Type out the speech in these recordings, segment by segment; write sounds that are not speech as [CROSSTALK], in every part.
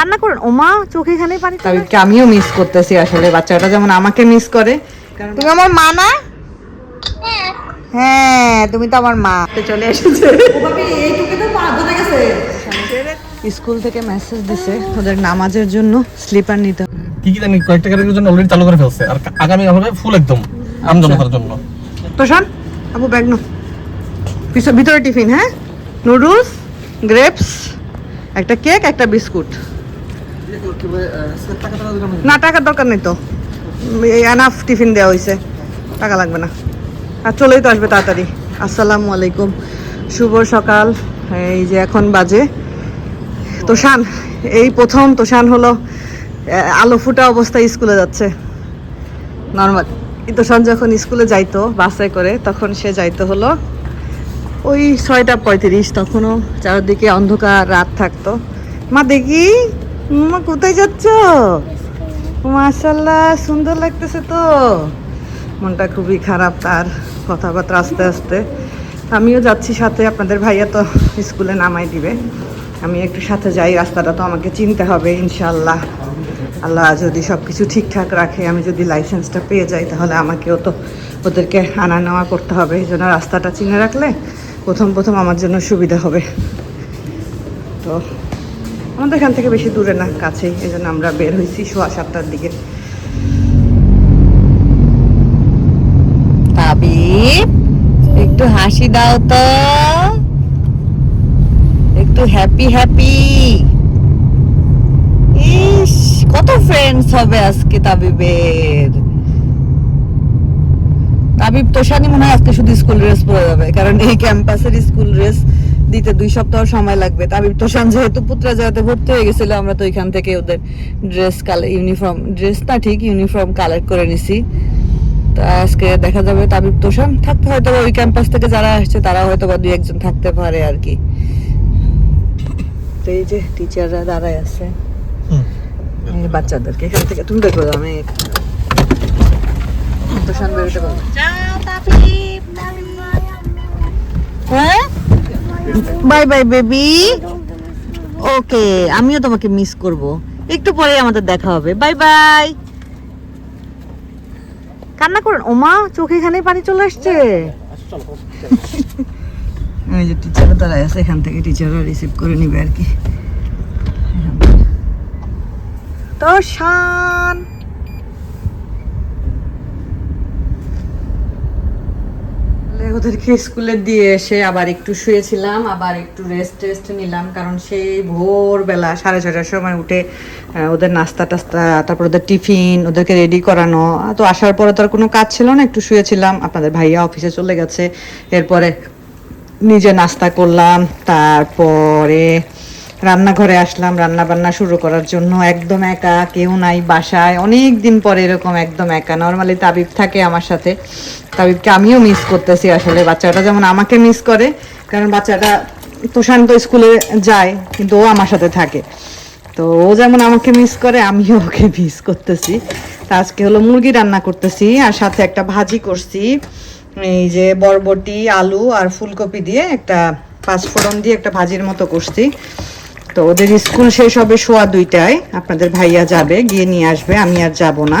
কান্না করেন। ওমা চোখে এখানে পানি তাবিবকে আমিও মিস করতেছি আসলে বাচ্চাটা যেমন আমাকে মিস করে। তুমি আমার মা না? হ্যাঁ তুমি তো আমার মা। চলে এসেছে। স্কুল থেকে মেসেজ দিছে ওদের নামাজের জন্য স্লিপার নিতে। হবে। কি কি জানি কয়েকটা গাড়ির জন্য অলরেডি চালু করে ফেলছে। আর আগামী হবে ফুল একদম আমজন করার জন্য। তোষান আবু ব্যাগ নো। ভিতরে টিফিন হ্যাঁ? নুডলস গ্রেপস একটা কেক একটা বিস্কুট না, টাকার দরকার নেই তো। এনাফ টিফিন দেওয়া হয়েছে টাকা লাগবে না। আর চলেই তো আসবে তাড়াতাড়ি। আসসালামু আলাইকুম। শুভ সকাল। এই যে এখন বাজে। তোষান, এই প্রথম তোষান হলো আলো ফুটা অবস্থায় স্কুলে যাচ্ছে। নর্মাল। তোষান যখন স্কুলে যাইতো, বাসে করে, তখন সে যাইতো হলো, ওই ছয়টা পঁয়ত্রিশ, তখনও চারদিকে অন্ধকার, রাত থাকতো। মা দেখি মা কোথায় যাচ্ছ? মাশাল্লাহ সুন্দর লাগতেছে তো। মনটা খুবই খারাপ তার, কথাবার্তা আস্তে আস্তে। আমিও যাচ্ছি সাথে, আপনাদের ভাইয়া তো স্কুলে নামাই দিবে। আমি একটু সাথে যাই, রাস্তাটা তো আমাকে চিনতে হবে ইনশাল্লাহ আল্লাহ যদি সব কিছু ঠিকঠাক রাখে, আমি যদি লাইসেন্সটা পেয়ে যাই, তাহলে আমাকেও তো ওদেরকে আনা নেওয়া করতে হবে। এই জন্য রাস্তাটা চিনে রাখলে প্রথম প্রথম আমার জন্য সুবিধা হবে। তো আমাদের এখান থেকে বেশি দূরে না, কাছেই। এই জন্য আমরা বের হয়েছি সোয়া সাতটার দিকে। একটু হাসি দাও তো। একটু হ্যাপি হ্যাপি ইস, কত ফ্রেন্ডস হবে আজকে তাবিবের। তাবিব তোষানি মনে হয় আজকে শুধু স্কুল ড্রেস পরে যাবে, কারণ এই ক্যাম্পাসের স্কুল ড্রেস দিতে দুই সপ্তাহ সময় লাগবে। তাবিব তোষান যেহেতু পুত্রা জায়গাতে ভর্তি হয়ে গেছিল আমরা তো ওইখান থেকে ওদের ড্রেস কালে ইউনিফর্ম ড্রেস না ঠিক ইউনিফর্ম কালেক্ট করে নিছি। তা আজকে দেখা যাবে তাবিব তোষান। থাকতে হয়তো ওই ক্যাম্পাস থেকে যারা আসছে তারা হয়তো বা দুই একজন থাকতে পারে আর কি। তো এই যে টিচাররা দাঁড়ায় আছে। বাচ্চাদেরকে এখান থেকে তুমি দেখো আমি তোষান বেরোতে পারব। হ্যাঁ? বাই বাই বেবি ওকে আমিও তোমাকে মিস করব। একটু পরে আমাদের দেখা হবে। বাই বাই কান্না করেন। ওমা চোখে এখানে পানি চলে আসছে। [LAUGHS] এই যে টিচাররা দাঁড়ায় আছে এখান থেকে টিচাররা রিসিভ করে নিবে আর কি। তো শান। ওদেরকে স্কুলে দিয়ে এসে আবার একটু শুয়েছিলাম, আবার একটু রেস্ট টেস্ট নিলাম। কারণ সেই ভোরবেলা সাড়ে ছটার সময় উঠে ওদের নাস্তা টাস্তা, তারপর ওদের টিফিন, ওদেরকে রেডি করানো। তো আসার পরে তো আর কোনো কাজ ছিল না, একটু শুয়েছিলাম। আপনাদের ভাইয়া অফিসে চলে গেছে। এরপরে নিজে নাস্তা করলাম। তারপরে রান্নাঘরে আসলাম রান্না বান্না শুরু করার জন্য। একদম একা, কেউ নাই বাসায়। অনেক দিন পরে এরকম একদম একা। নর্মালি তাবিব থাকে আমার সাথে। তাবিবকে আমিও মিস করতেছি আসলে। বাচ্চাটা যেমন আমাকে মিস করে, কারণ বাচ্চাটা তোষান তো স্কুলে যায়, কিন্তু ও আমার সাথে থাকে। তো ও যেমন আমাকে মিস করে, আমিও ওকে মিস করতেছি। তা আজকে হলো মুরগি রান্না করতেছি, আর সাথে একটা ভাজি করছি। এই যে বরবটি, আলু আর ফুলকপি দিয়ে একটা পাঁচফোড়ন দিয়ে একটা ভাজির মতো করছি। তো ওদের স্কুল শেষ হবে সোয়া দুইটায়। আপনাদের ভাইয়া যাবে, গিয়ে নিয়ে আসবে, আমি আর যাব না।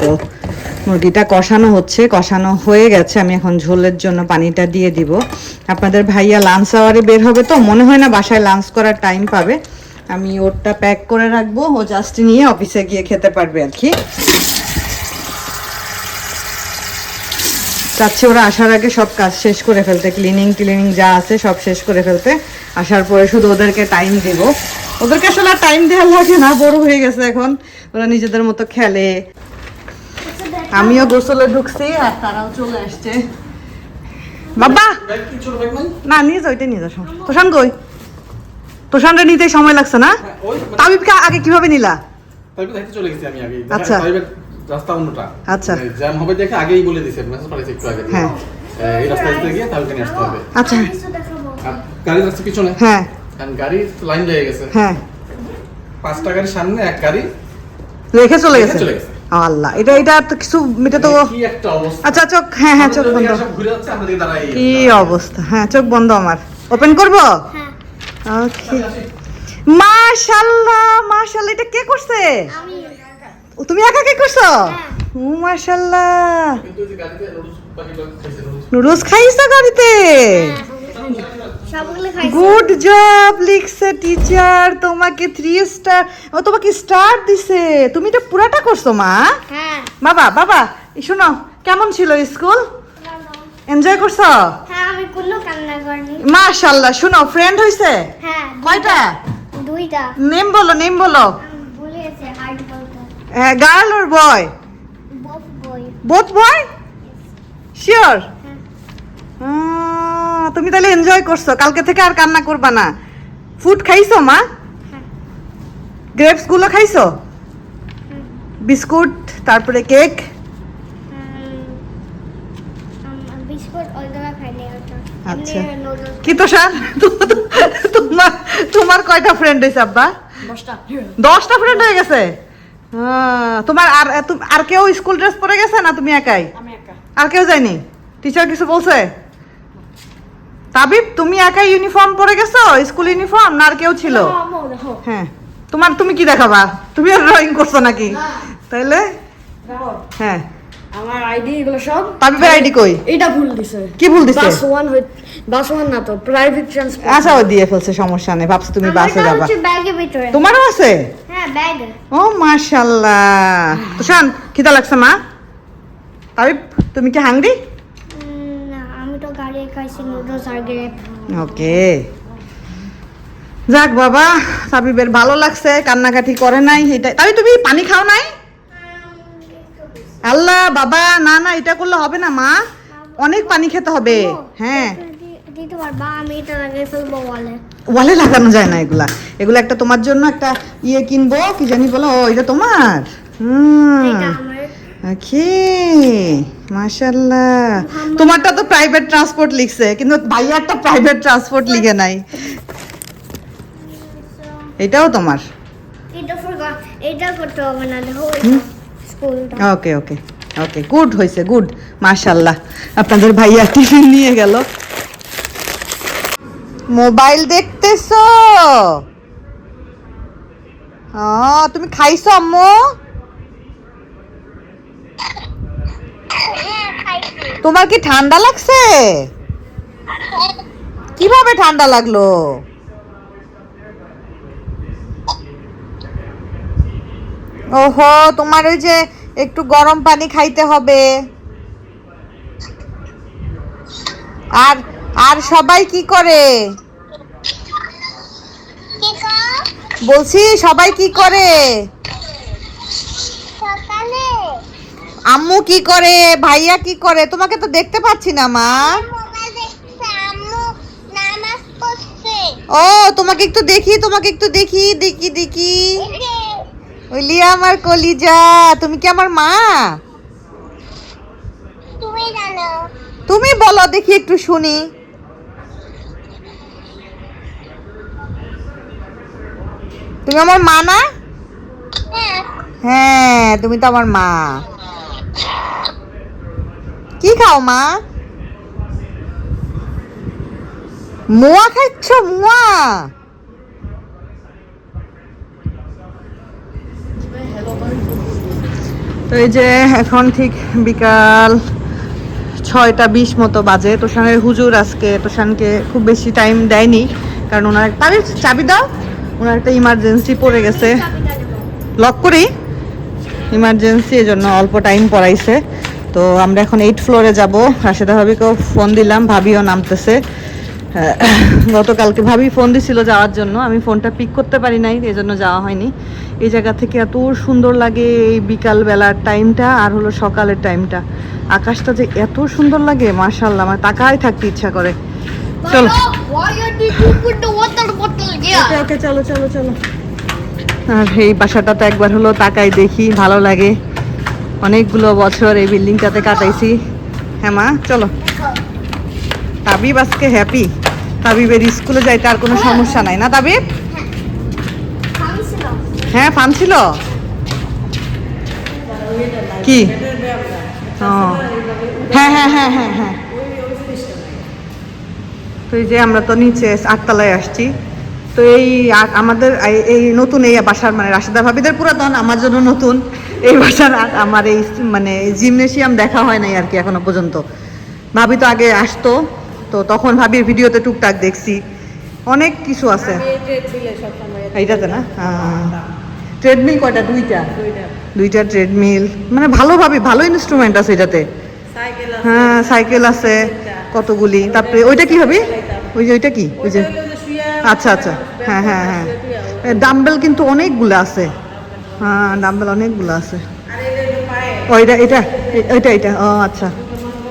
তো মুরগিটা কষানো হচ্ছে, কষানো হয়ে গেছে, আমি এখন ঝোলের জন্য পানিটা দিয়ে দিব। আপনাদের ভাইয়া লাঞ্চ আওয়ারে বের হবে তো, মনে হয় না বাসায় লাঞ্চ করার টাইম পাবে। আমি ওরটা প্যাক করে রাখব, ও জাস্ট নিয়ে অফিসে গিয়ে খেতে পারবে আর কি। চাচ্ছি ওরা আসার আগে সব কাজ শেষ করে ফেলতে ক্লিনিং ক্লিনিং যা আছে সব শেষ করে ফেলতে। আসার পরে শুধু ওদেরকে টাইম দেব। ওদেরকে আসলে আর টাইম দেওয়া লাগে না বড় হয়ে গেছে এখন। ওরা নিজেদের মতো খেলে। আমিও গোসলে ঢুকছি আর তারাও চলে আসছে। বাবা! না নিয়ে যাও এটা নিয়ে যাও তোষান কই? তোষানটা নিতে সময় লাগছে না? তাবিবকে আগে কীভাবে নিলা? আচ্ছা। রাস্তা অন্যটা। আচ্ছা। জ্যাম হবে দেখে আগেই বলে দিছে মেসেজ পাঠিয়েছে একটু আগে। হ্যাঁ। এই রাস্তায় গিয়ে তাহলে আসতে হবে। আচ্ছা। গাড়ির রাস্তা পিছনে। হ্যাঁ। কারণ গাড়ির লাইন লেগে গেছে। হ্যাঁ। পাঁচটা গাড়ির সামনে এক গাড়ি রেখে চলে গেছে? চলে গেছে। আল্লাহ এটা এটা তো কিছু এটা তো কি একটা অবস্থা। আচ্ছা চোখ হ্যাঁ হ্যাঁ চোখ বন্ধ। কি অবস্থা? হ্যাঁ চোখ বন্ধ আমার। ওপেন করব? ওকে মাশাল্লাহ মাশাল্লাহ এটা কে করছে? আমি। ও, তুমি একা কে করছ? ও মাশাল্লাহ নুডলস খাইছো গাড়িতে? গুড জব লিখছে টিচার তোমাকে থ্রি স্টার ও তোমাকে স্টার দিছে। তুমি এটা পুরাটা করছ মা? হ্যাঁ। বাবা বাবা শোনো কেমন ছিল স্কুল? এনজয় করছ? হ্যাঁ আমি কোনো কান্না করিনি। মাশাল্লাহ শোনো ফ্রেন্ড হইছে? হ্যাঁ কয়টা? দুইটা। নেম বলো নেম বলো। বলতে হ্যাঁ গার্ল ওর বয়। বফ বই বোথ বয় শিওর হ্যাঁ। তুমি তাহলে এনজয় করছ। কালকে থেকে আর কান্না করবা না। ফুড খাইছো মা? হ্যাঁ। গ্রেপসগুলো খাইছো? বিস্কুট তারপরে কেক আচ্ছা। কি তো স্যার? তোমার তোমার কয়টা ফ্রেন্ড হয়েছে আব্বা? দশটা। ফ্রেন্ড হয়ে গেছে? তোমার আর আর কেউ স্কুল ড্রেস পরে গেছে না তুমি একাই? আর কেউ যায়নি? টিচার কিছু বলছে? তাবিব তুমি একাই ইউনিফর্ম পরে গেছো? স্কুল ইউনিফর্ম না আর কেউ ছিল? হ্যাঁ। তোমার তুমি কি দেখাবা? তুমি আর ড্রয়িং করছ নাকি? তাইলে? হ্যাঁ। আমার আইডি এগুলো সব তাবিবের আইডি কই? এটা ভুল দিছে। কি ভুল দিছে? বাস ওয়ান বাস ওয়ান না তো প্রাইভেট ট্রান্সপোর্ট আচ্ছা ও দিয়ে ফেলছে সমস্যা নেই। ভাবছ তুমি বাসে যাবা। হচ্ছে ব্যাগের ভিতরে। তোমারও আছে? হ্যাঁ ব্যাগে। ও মাশাল্লাহ। তো শান খিদা লাগছে মা? তাবিব তুমি কি হাংরি না আমি তো গাড়ি খাইছি নুডলস আর গ্রেপ ওকে। যাক বাবা সাবিবের ভালো লাগছে কান্নাকাটি করে নাই এটা তাই তুমি পানি খাও নাই? আল্লাহ বাবা না না এটা করলে হবে না মা। অনেক পানি খেতে হবে। হ্যাঁ। ওয়ালে। লাগানো যায় না এগুলা। এগুলো একটা তোমার জন্য একটা ইয়ে কিনবো কি জানি বলো? ও এটা তোমার? হুম। ওকে। মাশাআল্লাহ। তোমারটা তো প্রাইভেট ট্রান্সপোর্ট লিখছে কিন্তু ভাইয়ারটা প্রাইভেট ট্রান্সপোর্ট লিখে নাই। এটাও তোমার? এটা করতে হবে না ওকে ওকে ওকে গুড হয়েছে গুড মাশাল্লাহ আপনাদের ভাইয়া টিফিন নিয়ে গেল। মোবাইল দেখতেছো? তুমি খাইছো আম্মু? তোমার কি ঠান্ডা লাগছে? কীভাবে ঠান্ডা লাগল? ওহো তোমার ওই যে একটু গরম পানি খাইতে হবে। আর আর সবাই কি করে? বলছি সবাই কি করে? আম্মু কি করে? ভাইয়া কি করে? তোমাকে তো দেখতে পাচ্ছি না মা। ও তোমাকে একটু দেখি তোমাকে একটু দেখি দেখি দেখি। ওইলি আমার কলিজা তুমি কি আমার মা? তুমি জানো। তুমি বলো দেখি একটু শুনি। তুমি আমার মা না? হ্যাঁ তুমি তো আমার মা। কি খাও মা? মোয়া খাচ্ছ মোয়া? তো এই যে এখন ঠিক বিকাল ছয়টা বিশ মতো বাজে। তোষানের হুজুর আজকে তোষানকে খুব বেশি টাইম দেয়নি, কারণ ওনার তাহলে চাবি দাও। ওনার একটা ইমার্জেন্সি পড়ে গেছে। লক করি। ইমার্জেন্সি এই জন্য অল্প টাইম পড়াইছে। তো আমরা এখন এইট ফ্লোরে যাব। রাশেদা ভাবিকেও ফোন দিলাম, ভাবিও নামতেছে। গতকালকে ভাবি ফোন দিছিল যাওয়ার জন্য। আমি ফোনটা পিক করতে পারি নাই এই জন্য যাওয়া হয়নি। এই জায়গা থেকে এত সুন্দর লাগে এই বিকাল বেলার টাইমটা আর হলো সকালের টাইমটা আকাশটা যে এত সুন্দর লাগে মার্শাল্লাহ আমার তাকাই থাকতে ইচ্ছা করে। চলো? ওকে ওকে চলো চলো চলো। আর এই বাসাটা তো একবার হলো তাকাই দেখি ভালো লাগে। অনেকগুলো বছর এই বিল্ডিংটাতে কাটাইছি। হ্যাঁ মা চলো। তাবিব আজকে হ্যাপি তাবিবের স্কুলে যাইতে আর কোনো সমস্যা নাই না তাবিব? হ্যাঁ ফান ছিল? কি? হ্যাঁ হ্যাঁ হ্যাঁ হ্যাঁ হ্যাঁ। তো এই যে আমরা তো নিচে আটতলায় আসছি। তো এই আমাদের এই- নতুন এই বাসার মানে রাশেদা ভাবিদের পুরাতন আমার জন্য নতুন। এই বাসার আর আমার এই মানে জিমনেশিয়াম দেখা হয় নাই আর কি এখনও পর্যন্ত। ভাবি তো আগে আসতো তো তখন ভাবির ভিডিওতে টুকটাক দেখছি। অনেক কিছু আছে। এইটাতে না? ট্রেডমিল কয়টা? দুইটা? দুইটা। ট্রেডমিল মানে ভালো ভাবি ভালো ইনস্ট্রুমেন্ট আছে এটাতে। হ্যাঁ সাইকেল আছে কতগুলি? তারপরে ওইটা কি হবে ওই যে ওইটা কি? ওই যে আচ্ছা আচ্ছা। হ্যাঁ হ্যাঁ হ্যাঁ। ডাম্বেল কিন্তু অনেকগুলো আছে। হ্যাঁ ডাম্বেল অনেকগুলো আছে। ওইটা এটা ওইটা এটা ও আচ্ছা।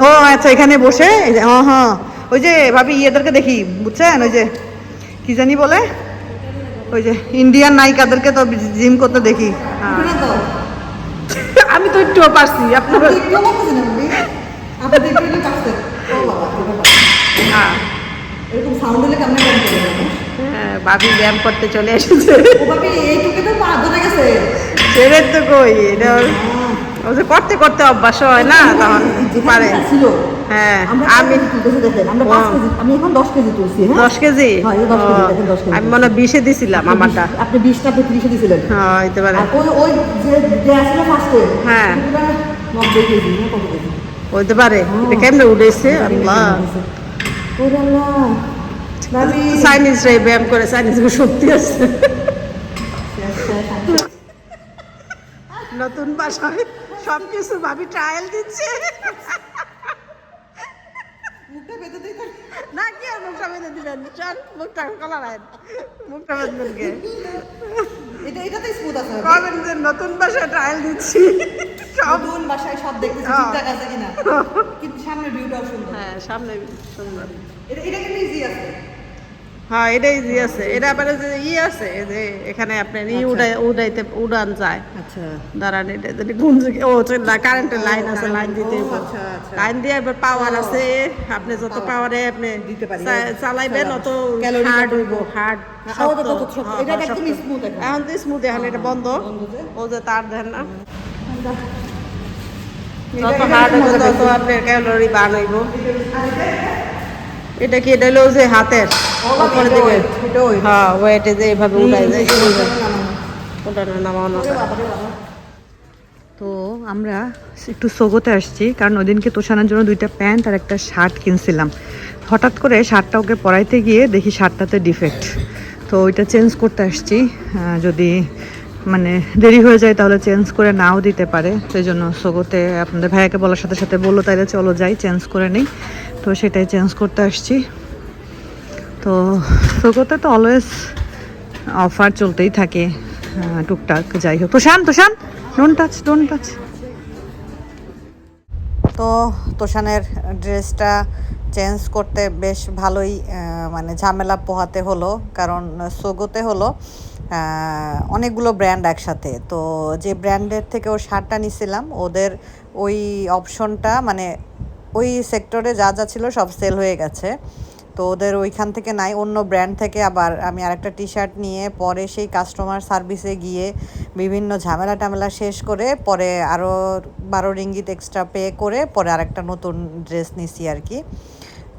ও আচ্ছা এখানে বসে। ও হ্যাঁ ওই যে ভাবি ইয়েদেরকে দেখি বুঝছেন? ওই যে কি জানি বলে? ওই যে ইন্ডিয়ান নায়িকাদেরকে তো জিম করতে দেখি। [LAUGHS] আমি তো একটু পারছি আপনার হলে হ্যাঁ ভাবি ব্যায়াম করতে চলে এসেছে। ছেড়ে তো কই এটা ও যে করতে করতে অভ্যাস হয় না তখন পারে। হ্যাঁ আমি আমি এখন দশ কেজি তুলছি হ্যাঁ? দশ হ্যাঁ। আমি মনে হয় বিশে দিছিলাম আমারটা। আপনি বিশটা আপনি ত্রিশে দিয়েছিলেন হ্যাঁ হইতে পারে। ওই ওই যে যে আসলে ফার্স্টে হ্যাঁ। নব্বই কেজি কত কেজি? হইতে পারে। এটা কেমনে উঠেছে? আল্লাহ। ওরে আল্লাহ। ভাবি চাইনিজ রে ব্যায়াম করে চাইনিজ শক্তি আছে। নতুন বাসায়। সব কিছু ভাবি ট্রায়াল দিচ্ছে। না কি আর মুখটা বেঁধে চল মুখটা মুখটা বেঁধবেন কে? এটা এটাতে স্মুথ আছে কবেন যে নতুন বাসায় ট্রায়াল দিচ্ছি। সব নতুন বাসায় সব দেখতেছি। ঠিকঠাক আছে কিনা? কিন্তু সামনের ভিউটাও সুন্দর। হ্যাঁ সামনে সুন্দর। এটা এটা কিন্তু ইজি আছে। হ্যাঁ এটা ইজি আছে। এটা আবার যে ই আছে যে এখানে আপনার ই উড়াই উড়াইতে উড়ান যায়। আচ্ছা। দাঁড়ান এটা যদি কোন ও কারেন্টের লাইন আছে লাইন দিতে ও, আচ্ছা, আচ্ছা। লাইন দিয়ে এবার পাওয়ার আছে। আপনি যত পাওয়ারে আপনি দিতে পারি। চা- চালাইবেন অত হার্ড হইব হার্ড হ্যাঁ, এখন। তো স্মুথ এখন এটা বন্ধ। ও যে তার দেন না। যত হার্ড হবে তত আপনার ক্যালোরি বার্ন হইব এটা কি? এটা হলো যে হাতের উপরের দিকে। হ্যাঁ ওয়েটে যে এইভাবে উঠাই যায়। ওঠানো নামানো তো আমরা একটু সোগোতে আসছি কারণ ওই দিনকে তোষানোর জন্য দুইটা প্যান্ট আর একটা শার্ট কিনছিলাম। হঠাৎ করে শার্টটা ওকে পরাইতে গিয়ে দেখি শার্টটাতে ডিফেক্ট। তো ওইটা চেঞ্জ করতে আসছি আহ, যদি মানে দেরি হয়ে যায় তাহলে চেঞ্জ করে নাও দিতে পারে। সেই জন্য সোগোতে আপনাদের ভাইয়াকে বলার সাথে সাথে বলল, তাইলে চলো যাই, চেঞ্জ করে নেই। তো সেটাই চেঞ্জ করতে আসছি। তো সোগোতে তো অলওয়েজ অফার চলতেই থাকে টুকটাক, যাই হোক। Toshan Toshan don't touch don't touch তো তোষানের ড্রেসটা চেঞ্জ করতে বেশ ভালোই মানে ঝামেলা পোহাতে হলো, কারণ সোগোতে হলো অনেকগুলো ব্র্যান্ড একসাথে। তো যে ব্র্যান্ডের থেকে ও শার্টটা নিছিলাম, ওদের ওই অপশনটা মানে ওই সেক্টরে যা যা ছিল সব সেল হয়ে গেছে। তো ওদের ওইখান থেকে নাই, অন্য ব্র্যান্ড থেকে আবার আমি আরেকটা টি শার্ট নিয়ে পরে সেই কাস্টমার সার্ভিসে গিয়ে বিভিন্ন ঝামেলা টামেলা শেষ করে পরে আরও বারো রিঙ্গিত এক্সট্রা পে করে পরে আরেকটা নতুন ড্রেস নিছি আর কি।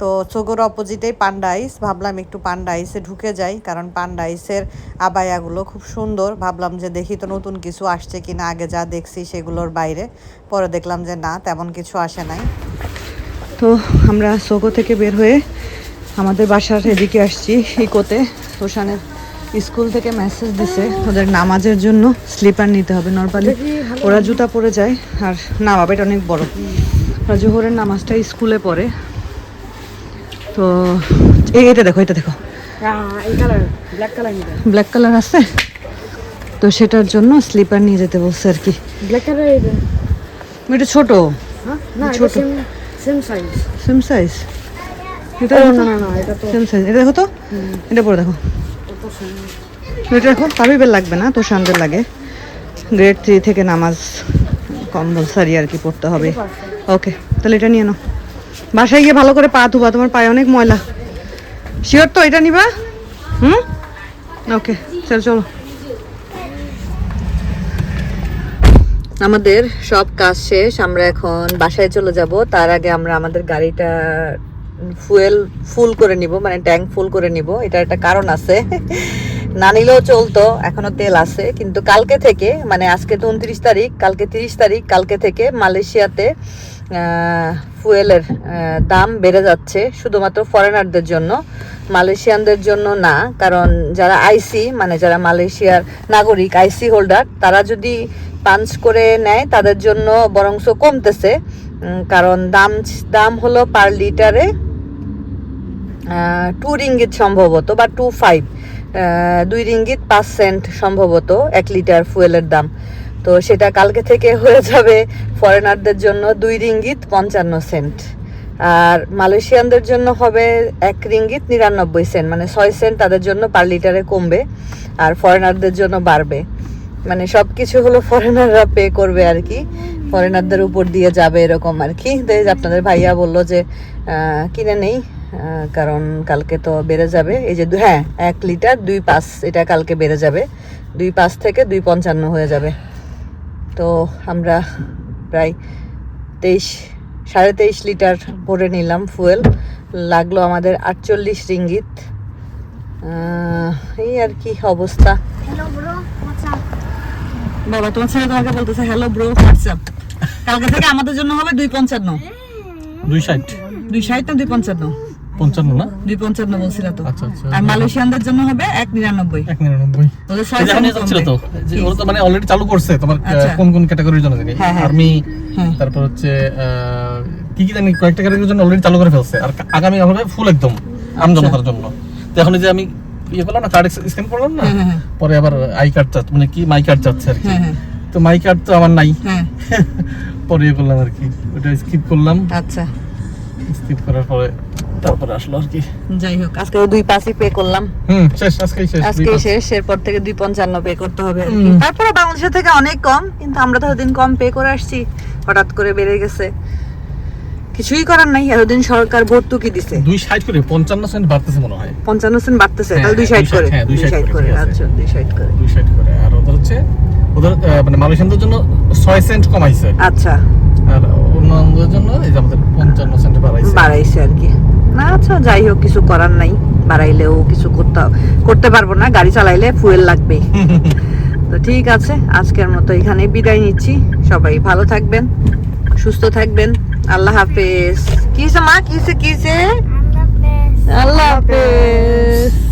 তো চোগোর অপোজিটেই পান্ডা আইস ভাবলাম একটু পান্ডা আইসে ঢুকে যাই, কারণ পান্ডা আইসের আবায়াগুলো খুব সুন্দর। ভাবলাম যে দেখি তো নতুন কিছু আসছে কিনা, আগে যা দেখছি সেগুলোর বাইরে। পরে দেখলাম যে না, তেমন কিছু আসে নাই। তো আমরা সোগো থেকে বের হয়ে আমাদের বাসার এদিকে আসছি, ইকোতে। তোষানের স্কুল থেকে মেসেজ দিছে ওদের নামাজের জন্য স্লিপার নিতে হবে। নর্মালি ওরা জুতা পরে যায়, আর না, বাবা, এটা অনেক বড়। ওরা জোহরের নামাজটা স্কুলে পড়ে। তো এটা দেখো এটা দেখো। ব্ল্যাক কালার আছে। তো সেটার জন্য স্লিপার নিয়ে যেতে বলছে আর কি। ব্ল্যাক কালার এটা ছোট। হ্যাঁ? ছোট। Same same size same size এটা না না না এটা তো সেম সাইজ এটা দেখো তো। এটা পরে দেখো। এটা দেখো লাগবে না? তো সানদের লাগে। গ্রেড থ্রি থেকে নামাজ কম্পালসারি আর কি পড়তে হবে। ওকে তাহলে এটা নিয়ে নাও। বাসায় গিয়ে ভালো করে পা ধুবা, তোমার পায়ে অনেক ময়লা। শিওর তো এটা নিবা? হুম? ওকে চলো চলো। আমাদের সব কাজ শেষ, আমরা এখন বাসায় চলে যাব। তার আগে আমরা আমাদের গাড়িটা ফুয়েল, ফুল করে নিব মানে ট্যাঙ্ক ফুল করে নিব। এটা একটা কারণ আছে। না নিলেও চলতো, এখনও তেল আছে। কিন্তু কালকে থেকে মানে আজকে তো উনত্রিশ তারিখ, কালকে তিরিশ তারিখ, কালকে থেকে মালয়েশিয়াতে ফুয়েলের দাম বেড়ে যাচ্ছে শুধুমাত্র ফরেনারদের জন্য। মালয়েশিয়ানদের জন্য না, কারণ যারা আইসি মানে যারা মালয়েশিয়ার নাগরিক আইসি হোল্ডার তারা যদি পাঞ্চ করে নেয়, তাদের জন্য বরংস কমতেছে। কারণ দাম দাম হলো পার লিটারে টু রিঙ্গিত সম্ভবত বা টু ফাইভ দুই রিঙ্গিত পাঁচ সেন্ট সম্ভবত এক লিটার ফুয়েলের দাম। তো সেটা কালকে থেকে হয়ে যাবে ফরেনারদের জন্য দুই রিঙ্গিত পঞ্চান্ন সেন্ট। আর মালয়েশিয়ানদের জন্য হবে এক রিঙ্গিত নিরানব্বই সেন্ট মানে ছয় সেন্ট তাদের জন্য পার লিটারে কমবে আর ফরেনারদের জন্য বাড়বে। মানে সব কিছু হলো ফরেনাররা পে করবে আর কি। ফরেনারদের উপর দিয়ে যাবে এরকম আর কি। আপনাদের ভাইয়া বলল যে কিনে নেই কারণ কালকে তো বেড়ে যাবে। এই যে হ্যাঁ এক লিটার দুই পাঁচ, এটা কালকে বেড়ে যাবে। দুই পাঁচ থেকে দুই পঞ্চান্ন হয়ে যাবে। তো আমরা প্রায় তেইশ সাড়ে তেইশ লিটার ভরে নিলাম ফুয়েল। লাগল আমাদের আটচল্লিশ রিঙ্গিত। এই আর কি অবস্থা। হ্যালো ব্রো হোয়াটসঅ্যাপ বাবা তোমার ছেলে তোমাকে বলতেছে হ্যালো ব্রো হোয়াটসঅ্যাপ কালকে থেকে আমাদের জন্য হবে দুই পঞ্চান্ন। দুই ষাট। দুই ষাট না দুই পঞ্চান্ন? পঞ্চান্ন না? দুই পঞ্চান্ন বলছিল তো। আচ্ছা আচ্ছা। আর মালয়েশিয়ানদের জন্য হবে এক নিরানব্বই। এক নিরানব্বই। ওদের ছয় তো ওরা তো মানে অলরেডি চালু করছে তোমার আচ্ছা। কোন কোন ক্যাটাগরির জন্য জানি। হ্যাঁ, হ্যাঁ। আর্মি হ্যাঁ। তারপর হচ্ছে কি কি জানি কয়েকটা ক্যাটাগরির জন্য অলরেডি চালু করে ফেলছে। আর আগামী হবে ফুল একদম আচ্ছা। আম জনতার জন্য। তো এখন যে আমি ইয়ে করলাম না কার্ড স্ক্যান করলাম না? হ্যাঁ, হ্যাঁ, হ্যাঁ। পরে আবার আই কার্ড চাচ্ছে মানে কি মাই কার্ড চাচ্ছে আর কি। হ্যাঁ, হ্যাঁ। তো মাই কার্ড তো আমার নাই। হ্যাঁ। [LAUGHS] পরে ইয়ে করলাম আর কি ওটা স্কিপ করলাম। আচ্ছা। স্কিপ করার পরে তারপরে আসলো আর কি। যাই হোক আজকে দুই পাঁচই পে করলাম। হুম শেষ আজকেই শেষ দুই আজকে পাঁচ। শেষ এরপর থেকে দুই পঞ্চান্ন পে করতে হবে আর কি। তারপরে বাংলাদেশের থেকে অনেক কম কিন্তু আমরা তো এতদিন কম পে করে আসছি হঠাৎ করে বেড়ে গেছে। কিছুই করার নাই এতদিন সরকার ভর্তুকি দিছে। দুই ষাট করে পঞ্চান্ন সেন্ট বাড়তেছে মনে হয়। পঞ্চান্ন সেন্ট বাড়তেছে হ্যাঁ, তাহলে দুই হ্যাঁ, সাইড করে হ্যাঁ, দুই দুই সাইড করে, করে। আচ্ছা দুই সাইড করে। দুই ষাট করে আর ওদের হচ্ছে ওদের মানে মালয়েশিয়ানদের জন্য ছয় সেন্ট কমাইছে। আচ্ছা। আর অন্যদের জন্য এই যে আমাদের পঞ্চান্ন সেন্ট বাড়াইছে। বাড়াইছে আর কি। না আচ্ছা যাই হোক কিছু করার নাই। বাড়াইলেও কিছু করতে করতে পারব না গাড়ি চালাইলে ফুয়েল লাগবে। [LAUGHS] তো ঠিক আছে আজকের মতো এখানে বিদায় নিচ্ছি। সবাই ভালো থাকবেন সুস্থ থাকবেন। আল্লাহ হাফেজ। কিসে মা? কিসে কিসে আল্লাহ হাফেজ। আল্লাহ হাফেজ।